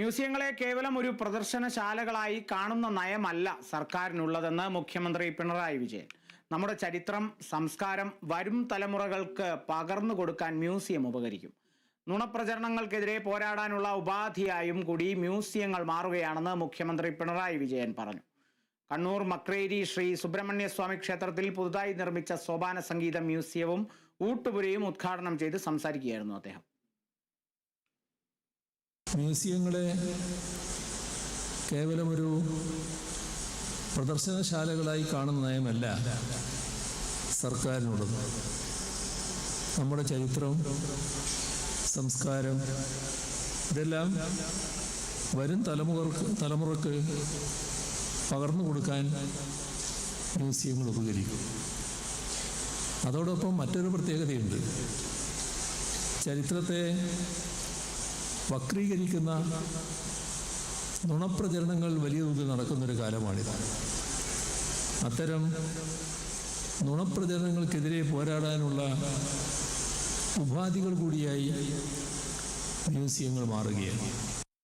മ്യൂസിയങ്ങളെ കേവലം ഒരു പ്രദർശനശാലകളായി കാണുന്ന നയമല്ല സർക്കാരിനുള്ളതെന്ന് മുഖ്യമന്ത്രി പിണറായി വിജയൻ. നമ്മുടെ ചരിത്രം സംസ്കാരം വരും തലമുറകൾക്ക് പകർന്നു കൊടുക്കാൻ മ്യൂസിയം ഉപകരിക്കും. നുണപ്രചരണങ്ങൾക്കെതിരെ പോരാടാനുള്ള ഉപാധിയായും കൂടി മ്യൂസിയങ്ങൾ മാറുകയാണെന്ന് മുഖ്യമന്ത്രി പിണറായി വിജയൻ പറഞ്ഞു. കണ്ണൂർ മക്രേരി ശ്രീ സുബ്രഹ്മണ്യ സ്വാമി ക്ഷേത്രത്തിൽ പുതുതായി നിർമ്മിച്ച സോപാന സംഗീത മ്യൂസിയവും ഊട്ടുപുരയും ഉദ്ഘാടനം ചെയ്ത് സംസാരിക്കുകയായിരുന്നു അദ്ദേഹം. മ്യൂസിയങ്ങളെ കേവലമൊരു പ്രദർശനശാലകളായി കാണുന്ന നയമല്ല സർക്കാരിനുള്ളത് നമ്മുടെ ചരിത്രം സംസ്കാരം ഇതെല്ലാം വരും തലമുറയ്ക്ക് തലമുറയ്ക്ക് പകർന്നു കൊടുക്കാൻ മ്യൂസിയങ്ങൾ ഉപകരിക്കും. അതോടൊപ്പം മറ്റൊരു പ്രത്യേകതയുണ്ട്. ചരിത്രത്തെ വക്രീകരിക്കുന്ന നുണപ്രചരണങ്ങൾ വലിയ തോതിൽ നടക്കുന്നൊരു കാലമാണിത്. അത്തരം നുണപ്രചരണങ്ങൾക്കെതിരെ പോരാടാനുള്ള ഉപാധികൾ കൂടിയായി മ്യൂസിയങ്ങൾ മാറുകയാണ്.